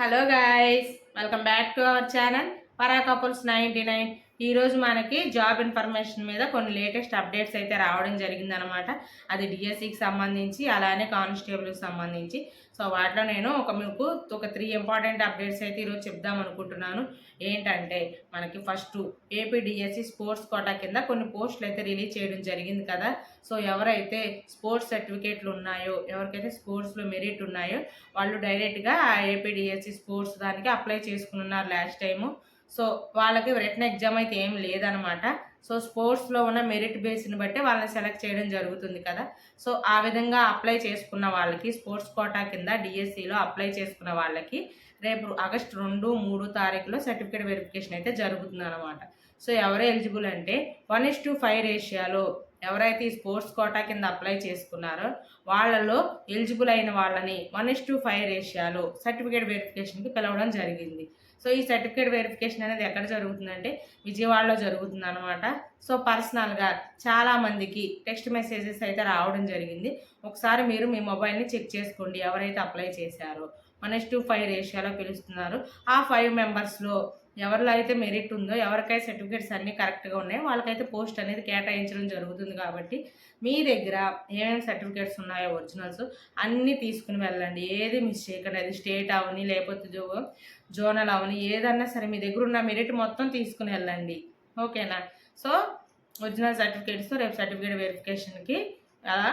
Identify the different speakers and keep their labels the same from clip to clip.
Speaker 1: Hello guys welcome back to our channel పరా couples ninety nine. ఈరోజు మనకి job information మీద కొన్ని లేటెస్ట్ అప్డేట్స్ అయితే రావడం జరిగిందనమాట అది డిఎస్సికి సంబంధించి అలానే కానిస్టేబుల్కి సంబంధించి. సో వాటిలో నేను ఒక మీకు ఒక త్రీ ఇంపార్టెంట్ అప్డేట్స్ అయితే ఈరోజు చెప్దాం అనుకుంటున్నాను. ఏంటంటే మనకి first AP DSC sports quota కింద కొన్ని పోస్టులు అయితే రిలీజ్ చేయడం జరిగింది కదా. సో ఎవరైతే స్పోర్ట్స్ సర్టిఫికేట్లు ఉన్నాయో ఎవరికైతే స్పోర్ట్స్లో మెరిట్ ఉన్నాయో వాళ్ళు డైరెక్ట్గా ఏపీ డిఎస్సి స్పోర్ట్స్ దానికి అప్లై చేసుకున్నారు లాస్ట్ టైము. సో వాళ్ళకి రిటర్న్ ఎగ్జామ్ అయితే ఏం లేదనమాట సో స్పోర్ట్స్లో ఉన్న మెరిట్ బేస్ని బట్టి వాళ్ళని సెలెక్ట్ చేయడం జరుగుతుంది కదా. సో ఆ విధంగా అప్లై చేసుకున్న వాళ్ళకి స్పోర్ట్స్ కోటా కింద డిఎస్సిలో అప్లై చేసుకున్న వాళ్ళకి రేపు ఆగస్ట్ రెండు మూడు తారీఖులో సర్టిఫికేట్ వెరిఫికేషన్ అయితే జరుగుతుంది అనమాట సో ఎవరు ఎలిజిబుల్ అంటే వన్ ఇస్ టు ఫైవ్ రేషియాలో ఎవరైతే ఈ స్పోర్ట్స్ కోటా కింద అప్లై చేసుకున్నారో వాళ్ళలో ఎలిజిబుల్ అయిన వాళ్ళని వన్ ఇస్ టు ఫైవ్ రేషియాలో సర్టిఫికేట్ వెరిఫికేషన్కి పిలవడం జరిగింది. సో ఈ సర్టిఫికేట్ వెరిఫికేషన్ అనేది ఎక్కడ జరుగుతుందంటే విజయవాడలో జరుగుతుంది అనమాట సో పర్సనల్గా చాలామందికి టెక్స్ట్ మెసేజెస్ అయితే రావడం జరిగింది. ఒకసారి మీరు మీ మొబైల్ని చెక్ చేసుకోండి ఎవరైతే అప్లై చేశారో. వన్ ఎస్ టూ ఫైవ్ రేషియోలో పిలుస్తున్నారు. ఆ ఫైవ్ మెంబర్స్లో ఎవరిలో అయితే మెరిట్ ఉందో ఎవరికైతే సర్టిఫికేట్స్ అన్నీ కరెక్ట్గా ఉన్నాయో వాళ్ళకైతే పోస్ట్ అనేది కేటాయించడం జరుగుతుంది కాబట్టి మీ దగ్గర ఏమేమి సర్టిఫికేట్స్ ఉన్నాయో ఒరిజినల్స్ అన్నీ తీసుకుని వెళ్ళండి. ఏది మిస్ చేయకండి అది స్టేట్ అవని లేకపోతే జో జోనల్ అవని ఏదన్నా సరే మీ దగ్గర ఉన్న మెరిట్ మొత్తం తీసుకుని వెళ్ళండి. ఓకేనా సో ఒరిజినల్ సర్టిఫికేట్స్ రేపు సర్టిఫికేట్ వెరిఫికేషన్కి అలా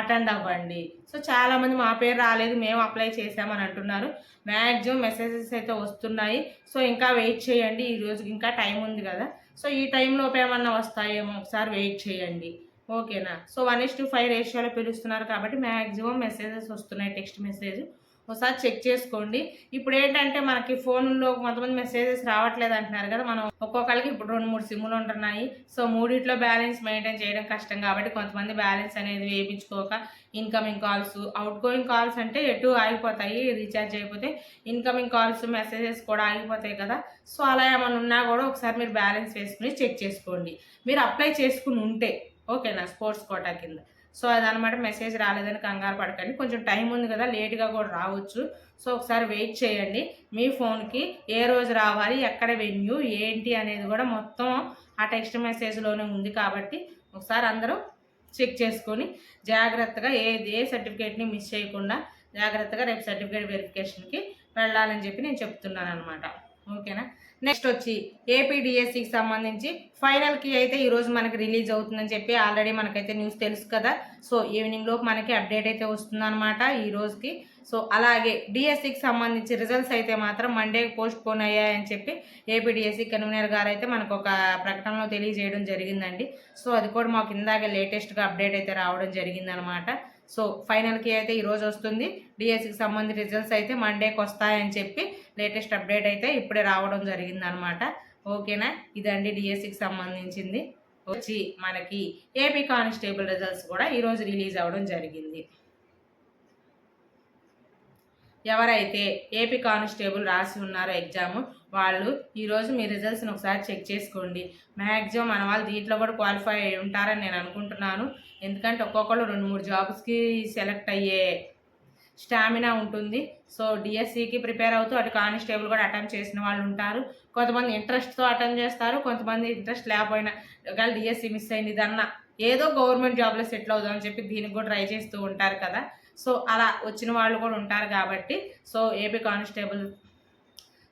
Speaker 1: అటెండ్ అవ్వండి. సో చాలామంది మా పేరు రాలేదు మేము అప్లై చేసామని అంటున్నారు. మ్యాక్సిమం మెసేజెస్ అయితే వస్తున్నాయి. సో ఇంకా వెయిట్ చేయండి. ఈ రోజుకి ఇంకా టైం ఉంది కదా. సో ఈ టైంలోపు ఏమన్నా వస్తాయేమో ఒకసారి వెయిట్ చేయండి. ఓకేనా? So one is to five రేషియోలో పిలుస్తున్నారు కాబట్టి మ్యాక్సిమం మెసేజెస్ వస్తున్నాయి టెక్స్ట్ మెసేజ్. ఒకసారి చెక్ చేసుకోండి. ఇప్పుడు ఏంటంటే మనకి ఫోన్లో కొంతమంది మెసేజెస్ రావట్లేదు అంటున్నారు కదా మనం ఒక్కొక్కరికి ఇప్పుడు రెండు మూడు సిమ్లు ఉంటున్నాయి. సో మూడిట్లో బ్యాలెన్స్ మెయింటైన్ చేయడం కష్టం కాబట్టి కొంతమంది బ్యాలెన్స్ అనేది వేయించుకోక incoming calls outgoing calls అంటే ఎటు ఆగిపోతాయి రీఛార్జ్ అయిపోతే ఇన్కమింగ్ కాల్స్ మెసేజెస్ కూడా ఆగిపోతాయి కదా. సో అలా ఏమైనా ఉన్నా కూడా ఒకసారి మీరు బ్యాలెన్స్ వేసుకుని చెక్ చేసుకోండి. మీరు అప్లై చేసుకుని ఉంటే ఓకేనా స్పోర్ట్స్ కోటా కింద. సో అదనమాట మెసేజ్ రాలేదని కంగారు పడకండి. కొంచెం టైం ఉంది కదా లేట్గా కూడా రావచ్చు. సో ఒకసారి వెయిట్ చేయండి. మీ ఫోన్కి ఏ రోజు రావాలి ఎక్కడ వెన్యూ ఏంటి అనేది కూడా మొత్తం ఆ టెక్స్ట్ మెసేజ్లోనే ఉంది కాబట్టి ఒకసారి అందరూ చెక్ చేసుకొని జాగ్రత్తగా ఏ ఏ సర్టిఫికేట్ని మిస్ చేయకుండా జాగ్రత్తగా రేపు సర్టిఫికేట్ వెరిఫికేషన్కి వెళ్ళాలని చెప్పి నేను చెప్తున్నాను అనమాట ఓకేనా? నెక్స్ట్ వచ్చి ఏపీడిఎస్సికి సంబంధించి ఫైనల్కి అయితే ఈరోజు మనకి రిలీజ్ అవుతుందని చెప్పి ఆల్రెడీ మనకైతే న్యూస్ తెలుసు కదా. సో ఈవినింగ్ లోపు మనకి అప్డేట్ అయితే వస్తుందన్నమాట ఈ రోజుకి. సో అలాగే డిఎస్సికి సంబంధించి రిజల్ట్స్ అయితే మాత్రం మండే పోస్ట్ పోన్ అయ్యాయని చెప్పి ఏపీడిఎస్సి కన్వీనర్ గారు అయితే మనకు ఒక ప్రకటనలో తెలియజేయడం జరిగిందండి. సో అది కూడా మాకు ఇందాక లేటెస్ట్గా అప్డేట్ అయితే రావడం జరిగిందనమాట సో ఫైనల్కి అయితే ఈరోజు వస్తుంది. డిఎస్సికి సంబంధించిన రిజల్ట్స్ అయితే మండేకి వస్తాయని చెప్పి లేటెస్ట్ అప్డేట్ అయితే ఇప్పుడే రావడం జరిగిందనమాట. ఓకేనా? ఇదండి డిఎస్సికి సంబంధించింది. వచ్చి మనకి ఏపీ కానిస్టేబుల్ రిజల్ట్స్ కూడా ఈరోజు రిలీజ్ అవ్వడం జరిగింది. ఎవరైతే ఏపీ కానిస్టేబుల్ రాసి ఉన్నారో ఎగ్జామ్ వాళ్ళు ఈరోజు మీ రిజల్ట్స్ని ఒకసారి చెక్ చేసుకోండి. మ్యాక్సిమం మన వాళ్ళు దీంట్లో కూడా క్వాలిఫై అయి ఉంటారని నేను అనుకుంటున్నాను. ఎందుకంటే ఒక్కొక్కరు రెండు మూడు జాబ్స్కి సెలెక్ట్ అయ్యే స్టామినా ఉంటుంది. సో డిఎస్సికి ప్రిపేర్ అవుతూ అటు కానిస్టేబుల్ కూడా అటెంప్ట్ చేసిన వాళ్ళు ఉంటారు. కొంతమంది ఇంట్రెస్ట్తో అటెంప్ట్ చేస్తారు. కొంతమంది ఇంట్రెస్ట్ లేకపోయినా ఒకవేళ డిఎస్సి మిస్ అయింది ఇదన్నా ఏదో గవర్నమెంట్ జాబ్లో సెటిల్ అవుదామని చెప్పి దీనికి కూడా ట్రై చేస్తూ ఉంటారు కదా. సో అలా వచ్చిన వాళ్ళు కూడా ఉంటారు కాబట్టి సో ఏపీ కానిస్టేబుల్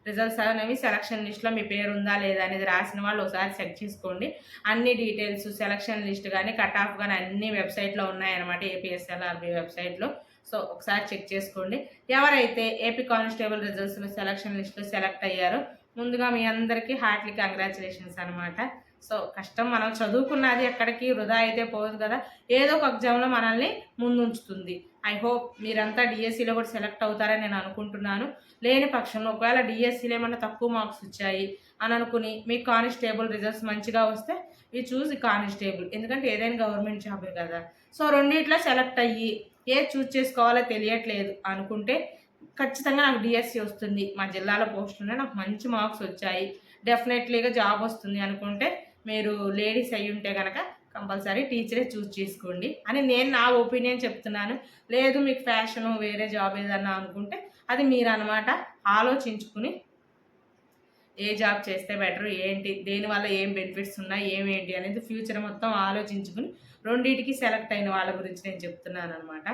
Speaker 1: రిజల్ట్స్ అనేవి సెలక్షన్ లిస్ట్లో మీ పేరు ఉందా లేదా అనేది రాసిన వాళ్ళు ఒకసారి చెక్ చేసుకోండి. అన్ని డీటెయిల్స్ సెలక్షన్ లిస్ట్ కానీ కట్ ఆఫ్ కానీ అన్ని వెబ్సైట్లో ఉన్నాయన్నమాట ఏపీఎస్ఎల్ఆర్బి వెబ్సైట్లో. సో ఒకసారి చెక్ చేసుకోండి. ఎవరైతే ఏపీ కానిస్టేబుల్ రిజల్ట్స్లో సెలక్షన్ లిస్ట్లో సెలెక్ట్ అయ్యారో ముందుగా మీ అందరికీ హార్ట్లీ కంగ్రాచులేషన్స్ అనమాట సో కష్టం మనం చదువుకున్నది ఎక్కడికి వృధా అయితే పోదు కదా. ఏదో ఒక ఎగ్జామ్లో మనల్ని ముందుంచుతుంది. ఐ హోప్ మీరంతా డిఎస్సిలో కూడా సెలెక్ట్ అవుతారని నేను అనుకుంటున్నాను. లేని పక్షంలో ఒకవేళ డిఎస్సిలో ఏమైనా తక్కువ మార్క్స్ వచ్చాయి అని అనుకుని మీకు కానిస్టేబుల్ రిజల్ట్స్ మంచిగా వస్తే ఈ చూసి కానిస్టేబుల్. ఎందుకంటే ఏదైనా గవర్నమెంట్ జాబే కదా. సో రెండిట్లో సెలెక్ట్ అయ్యి ఏ చూస్ చేసుకోవాలో తెలియట్లేదు అనుకుంటే ఖచ్చితంగా నాకు డిఎస్సి వస్తుంది. మా జిల్లాలో పోస్టులు నాకు మంచి మార్క్స్ వచ్చాయి. డెఫినెట్లీగా జాబ్ వస్తుంది అనుకుంటే మీరు లేడీస్ అయి ఉంటే కనుక కంపల్సరీ టీచరే చూస్ చేసుకోండి. అని నేను నా ఒపీనియన్ చెప్తున్నాను. లేదు మీకు ఫ్యాషను వేరే జాబ్ ఏదన్నా అనుకుంటే అది మీరు అనమాట ఆలోచించుకుని ఏ జాబ్ చేస్తే బెటర్ ఏంటి దేనివల్ల ఏం బెనిఫిట్స్ ఉన్నాయి ఏమేంటి అనేది ఫ్యూచర్ మొత్తం ఆలోచించుకుని రెండింటికి సెలెక్ట్ అయిన వాళ్ళ గురించి నేను చెప్తున్నాను అనమాట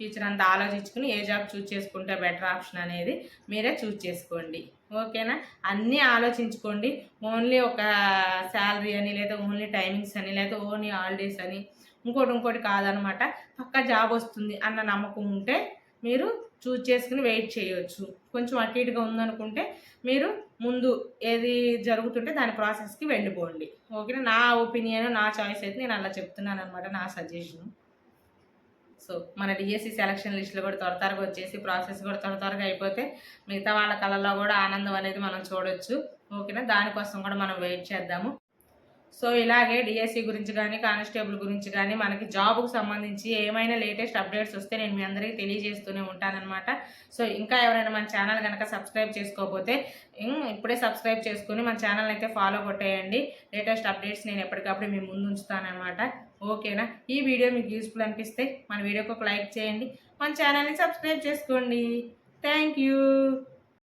Speaker 1: ఫ్యూచర్ అంతా ఆలోచించుకుని ఏ జాబ్ చూస్ చేసుకుంటే బెటర్ ఆప్షన్ అనేది మీరే చూస్ చేసుకోండి. ఓకేనా? అన్నీ ఆలోచించుకోండి. ఓన్లీ ఒక శాలరీ అని లేదా ఓన్లీ టైమింగ్స్ అని లేదా ఓన్లీ హాలిడేస్ అని ఇంకోటి ఇంకోటి కాదనమాట పక్క జాబ్ వస్తుంది అన్న నమ్మకం ఉంటే మీరు చూజ్ చేసుకుని వెయిట్ చేయొచ్చు. కొంచెం అటు ఇటుగా ఉందనుకుంటే మీరు ముందు ఏది జరుగుతుంటే దాని ప్రాసెస్కి వెళ్ళిపోండి. ఓకేనా? నా ఒపీనియన్ నా చాయిస్ అయితే నేను అలా చెప్తున్నాను అనమాట నా సజెషన్. సో మన డిఎస్సి సెలక్షన్ లిస్టులు కూడా త్వర త్వరగా వచ్చేసి ప్రాసెస్ కూడా త్వర త్వరగా అయిపోతే మిగతా వాళ్ళ కళలో కూడా ఆనందం అనేది మనం చూడొచ్చు. ఓకేనా? దానికోసం కూడా మనం వెయిట్ చేద్దాము. సో ఇలాగే డిఎస్సి గురించి కానీ కానిస్టేబుల్ గురించి కానీ మనకి జాబ్కు సంబంధించి ఏమైనా లేటెస్ట్ అప్డేట్స్ వస్తే నేను మీ అందరికీ తెలియజేస్తూనే ఉంటానన్నమాట. సో ఇంకా ఎవరైనా మన ఛానల్ కనుక సబ్స్క్రైబ్ చేసుకోకపోతే ఇప్పుడే సబ్స్క్రైబ్ చేసుకుని మన ఛానల్ అయితే ఫాలో కొట్టేయండి. లేటెస్ట్ అప్డేట్స్ నేను ఎప్పటికప్పుడు మీ ముందు ఉంచుతానమాట ఓకేనా? ఈ వీడియో మీకు యూస్ఫుల్ అనిపిస్తే మన వీడియోకి ఒక లైక్ చేయండి. మన ఛానల్ని సబ్స్క్రైబ్ చేసుకోండి. Thank you.